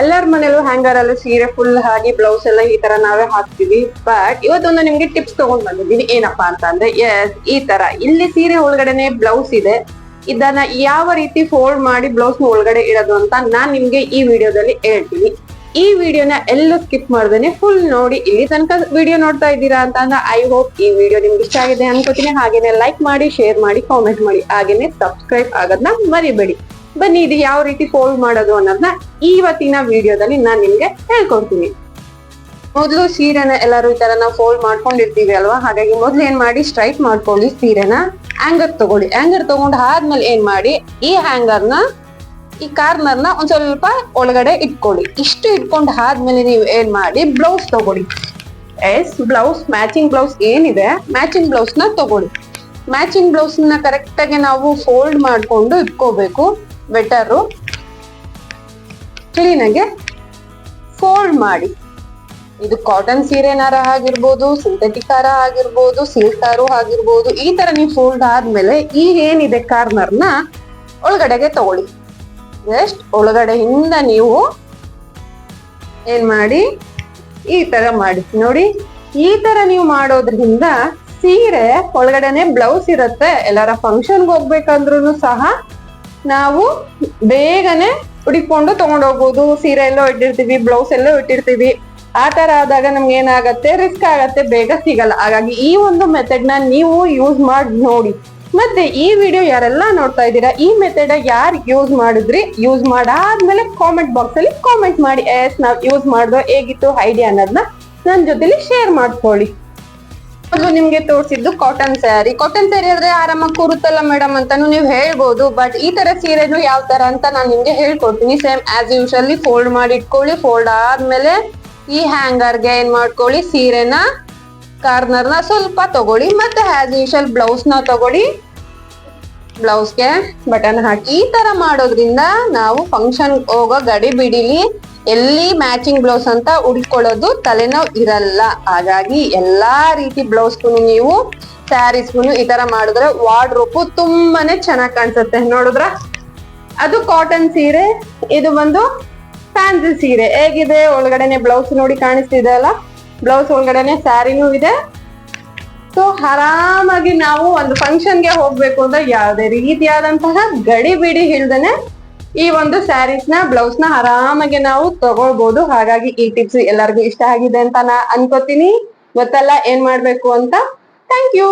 ಎಲ್ಲರ ಮನೇಲೂ ಹ್ಯಾಂಗರ್ ಅಲ್ಲಿ ಸೀರೆ ಫುಲ್ ಹಾಗೆ ಬ್ಲೌಸ್ ಎಲ್ಲ ಈ ತರ ನಾವೇ ಹಾಕ್ತಿವಿ. ಬಟ್ ಇವತ್ತೊಂದು ನಿಮ್ಗೆ ಟಿಪ್ಸ್ ತಗೊಂಡ್ ಬಂದಿದ್ದೀನಿ ಏನಪ್ಪಾ ಅಂತ ಅಂದ್ರೆ ಎಸ್ ಈ ತರ. ಇಲ್ಲಿ ಸೀರೆ ಒಳಗಡೆನೆ ಬ್ಲೌಸ್ ಇದೆ. ಇದನ್ನ ಯಾವ ರೀತಿ ಫೋಲ್ಡ್ ಮಾಡಿ ಬ್ಲೌಸ್ ಒಳಗಡೆ ಇಡೋದು ಅಂತ ನಾನ್ ನಿಮ್ಗೆ ಈ ವಿಡಿಯೋದಲ್ಲಿ ಹೇಳ್ತೀನಿ. ಈ ವಿಡಿಯೋನ ಎಲ್ಲ ಸ್ಕಿಪ್ ಮಾಡ್ದೇನೆ ಫುಲ್ ನೋಡಿ ಇಲ್ಲಿ ತನಕ ವಿಡಿಯೋ ನೋಡ್ತಾ ಇದ್ದೀರಾ ಅಂತ ಅಂದ್ರೆ ಐ ಹೋಪ್ ಈ ವಿಡಿಯೋ ನಿಮ್ಗೆ ಇಷ್ಟ ಆಗಿದೆ ಅನ್ಕೋತೀನಿ. ಹಾಗೇನೆ ಲೈಕ್ ಮಾಡಿ ಶೇರ್ ಮಾಡಿ ಕಾಮೆಂಟ್ ಮಾಡಿ. ಹಾಗೇನೆ ಸಬ್ಸ್ಕ್ರೈಬ್ ಆಗೋದನ್ನ ಮರಿಬೇಡಿ. ಬನ್ನಿ, ಇದು ಯಾವ ರೀತಿ ಫೋಲ್ಡ್ ಮಾಡೋದು ಅನ್ನೋದನ್ನ ಇವತ್ತಿನ ವಿಡಿಯೋದಲ್ಲಿ ನಾನು ನಿಮ್ಗೆ ಹೇಳ್ಕೊಡ್ತೀನಿ. ಮೊದಲು ಸೀರೆನ ಎಲ್ಲರೂ ಈ ತರ ನಾವು ಫೋಲ್ಡ್ ಮಾಡ್ಕೊಂಡಿರ್ತೀವಿ ಅಲ್ವಾ? ಹಾಗಾಗಿ ಮೊದ್ಲು ಏನ್ ಮಾಡಿ ಸ್ಟ್ರೈಟ್ ಮಾಡ್ಕೊಳ್ಳಿ ಸೀರೆನ ಹ್ಯಾಂಗರ್ ತಗೊಳ್ಳಿ. ಹ್ಯಾಂಗರ್ ತಗೊಂಡ್ ಆದ್ಮೇಲೆ ಏನ್ ಮಾಡಿ, ಈ ಹ್ಯಾಂಗರ್ನ ಈ ಕಾರ್ನರ್ನ ಒಂದ್ ಸ್ವಲ್ಪ ಒಳಗಡೆ ಇಟ್ಕೊಳ್ಳಿ. ಇಷ್ಟು ಇಟ್ಕೊಂಡ್ ಆದ್ಮೇಲೆ ನೀವು ಏನ್ ಮಾಡಿ ಬ್ಲೌಸ್ ತಗೊಳ್ಳಿ. ಎಸ್ ಬ್ಲೌಸ್ ಮ್ಯಾಚಿಂಗ್ ಬ್ಲೌಸ್ ಏನಿದೆ ಮ್ಯಾಚಿಂಗ್ ಬ್ಲೌಸ್ನ ತಗೊಳ್ಳಿ. ಮ್ಯಾಚಿಂಗ್ ಬ್ಲೌಸ್ನ ಕರೆಕ್ಟ್ ಆಗಿ ನಾವು ಫೋಲ್ಡ್ ಮಾಡ್ಕೊಂಡು ಇಟ್ಕೋಬೇಕು. ಬೆಟರು ಕ್ಲೀನಾಗೆ ಫೋಲ್ಡ್ ಮಾಡಿ. ಇದು ಕಾಟನ್ ಸೀರೆನಾರ ಆಗಿರ್ಬೋದು ಸಿಂಥೆಟಿಕ್ ಹಾರ ಆಗಿರ್ಬೋದು ಸಿಲ್ಕ್ ಹಾರು ಆಗಿರ್ಬೋದು, ಈ ತರ ನೀವು ಫೋಲ್ಡ್ ಆದ್ಮೇಲೆ ಈ ಏನಿದೆ ಕಾರ್ನರ್ನ ಒಳಗಡೆಗೆ ತಗೊಳ್ಳಿ. ಜಸ್ಟ್ ಒಳಗಡೆಯಿಂದ ನೀವು ಏನ್ ಮಾಡಿ, ಈ ತರ ಮಾಡಿ. ನೋಡಿ, ಈ ತರ ನೀವು ಮಾಡೋದ್ರಿಂದ ಸೀರೆ ಒಳಗಡೆನೆ ಬ್ಲೌಸ್ ಇರುತ್ತೆ, ಎಲ್ಲಾರ ಫಂಕ್ಷನ್ಗೆ ಹೋಗ್ಬೇಕಂದ್ರೂ ಸಹ ನಾವು ಬೇಗನೆ ಹುಡುಕೊಂಡು ತಗೊಂಡೋಗ್ಬೋದು ಸೀರೆ ಎಲ್ಲೋ ಇಟ್ಟಿರ್ತೀವಿ ಬ್ಲೌಸ್ ಎಲ್ಲೋ ಇಟ್ಟಿರ್ತೀವಿ. ಆ ತರ ಆದಾಗ ನಮ್ಗೆ ಏನಾಗತ್ತೆ? ರಿಸ್ಕ್ ಆಗತ್ತೆ, ಬೇಗ ಸಿಗಲ್ಲ. ಹಾಗಾಗಿ ಈ ಒಂದು ಮೆಥಡ್ನ ನೀವು ಯೂಸ್ ಮಾಡಿ ನೋಡಿ. ಮತ್ತೆ ಈ ವಿಡಿಯೋ ಯಾರೆಲ್ಲ ನೋಡ್ತಾ ಇದ್ದೀರಾ, ಈ ಮೆಥಡ್ ಯಾರು ಯೂಸ್ ಮಾಡಿದ್ರಿ? ಯೂಸ್ ಮಾಡಾದ್ಮೇಲೆ ಕಾಮೆಂಟ್ ಬಾಕ್ಸ್ ಅಲ್ಲಿ ಕಾಮೆಂಟ್ ಮಾಡಿ. ಎಸ್ ನಾವ್ ಯೂಸ್ ಮಾಡ್ದೋ ಹೇಗಿತ್ತು ಐಡಿಯಾ ಅನ್ನೋದನ್ನ ನನ್ನ ಜೊತೆಲಿ ಶೇರ್ ಮಾಡ್ಕೊಳ್ಳಿ. ಮೊದಲು ನಿಮ್ಗೆ ತೋರಿಸಿದ್ದು ಕಾಟನ್ ಸ್ಯಾರಿ ಕಾಟನ್ ಸ್ಯಾರಿ ಆದ್ರೆ ಆರಾಮಾಗಿ ಕೂರುತ್ತಲ್ಲ ಮೇಡಮ್ ಅಂತಾನು ನೀವು ಹೇಳ್ಬೋದು ಬಟ್ ಈ ತರ ಸೀರೆನು ಯಾವ ತರ ಅಂತ ನಾನು ನಿಮ್ಗೆ ಹೇಳ್ಕೊಡ್ತೀನಿ. ಸೇಮ್ ಆಸ್ ಯೂಶಲಿ ಫೋಲ್ಡ್ ಮಾಡಿ ಇಟ್ಕೊಳ್ಳಿ. ಫೋಲ್ಡ್ ಆದ್ಮೇಲೆ ಈ ಹ್ಯಾಂಗರ್ಗೆ ಏನ್ ಮಾಡ್ಕೊಳ್ಳಿ? ಸೀರೆನ ಕಾರ್ನರ್ನ ಸ್ವಲ್ಪ ತಗೊಳ್ಳಿ, ಮತ್ತೆ ಆಸ್ ಯೂಶಲ್ ಬ್ಲೌಸ್ನ ತಗೊಳ್ಳಿ. ಬ್ಲೌಸ್ಗೆ ಬಟನ್ ಹಾಕಿ, ಈ ತರ ಮಾಡೋದ್ರಿಂದ ನಾವು ಫಂಕ್ಷನ್ ಹೋಗೋ ಗಡಿ ಬಿಡಿಲಿ ಎಲ್ಲಿ ಮ್ಯಾಚಿಂಗ್ ಬ್ಲೌಸ್ ಅಂತ ಉಡ್ಕೊಳ್ಳೋದು ತಲೆನೋವು ಇರಲ್ಲ. ಹಾಗಾಗಿ ಎಲ್ಲಾ ರೀತಿ ಬ್ಲೌಸ್ಗೂ ನೀವು ಸ್ಯಾರೀಸ್ಗೂ ಈ ತರ ಮಾಡಿದ್ರೆ ವಾರ್ಡ್ರೋಪು ತುಂಬಾನೇ ಚೆನ್ನಾಗಿ ಕಾಣಿಸುತ್ತೆ. ನೋಡಿದ್ರ? ಅದು ಕಾಟನ್ ಸೀರೆ, ಇದು ಬಂದು ಫ್ಯಾನ್ಸಿ ಸೀರೆ. ಹೇಗಿದೆ? ಒಳಗಡೆನೆ ಬ್ಲೌಸ್ ನೋಡಿ ಕಾಣಿಸ್ತಿದೆ ಅಲ್ಲ? ಬ್ಲೌಸ್ ಒಳಗಡೆನೆ ಸ್ಯಾರಿನೂ ಇದೆ. ಸೊ ಆರಾಮಾಗಿ ನಾವು ಒಂದು ಫಂಕ್ಷನ್ಗೆ ಹೋಗ್ಬೇಕು ಅಂದ್ರೆ ಯಾವುದೇ ರೀತಿಯಾದಂತಹ ಗಡಿ ಬಿಡಿ ಹಿಡ್ದೇನೆ ಈ ಒಂದು ಸ್ಯಾರೀಸ್ನ ಬ್ಲೌಸ್ನ ಆರಾಮಾಗಿ ನಾವು ತಗೊಳ್ಬಹುದು ಹಾಗಾಗಿ ಈ ಟಿಪ್ಸ್ ಎಲ್ಲರಿಗೂ ಇಷ್ಟ ಆಗಿದೆ ಅಂತ ನಾ ಅನ್ಕೋತೀನಿ. ಗೊತ್ತಲ್ಲ ಏನ್ ಮಾಡ್ಬೇಕು ಅಂತ? Thank you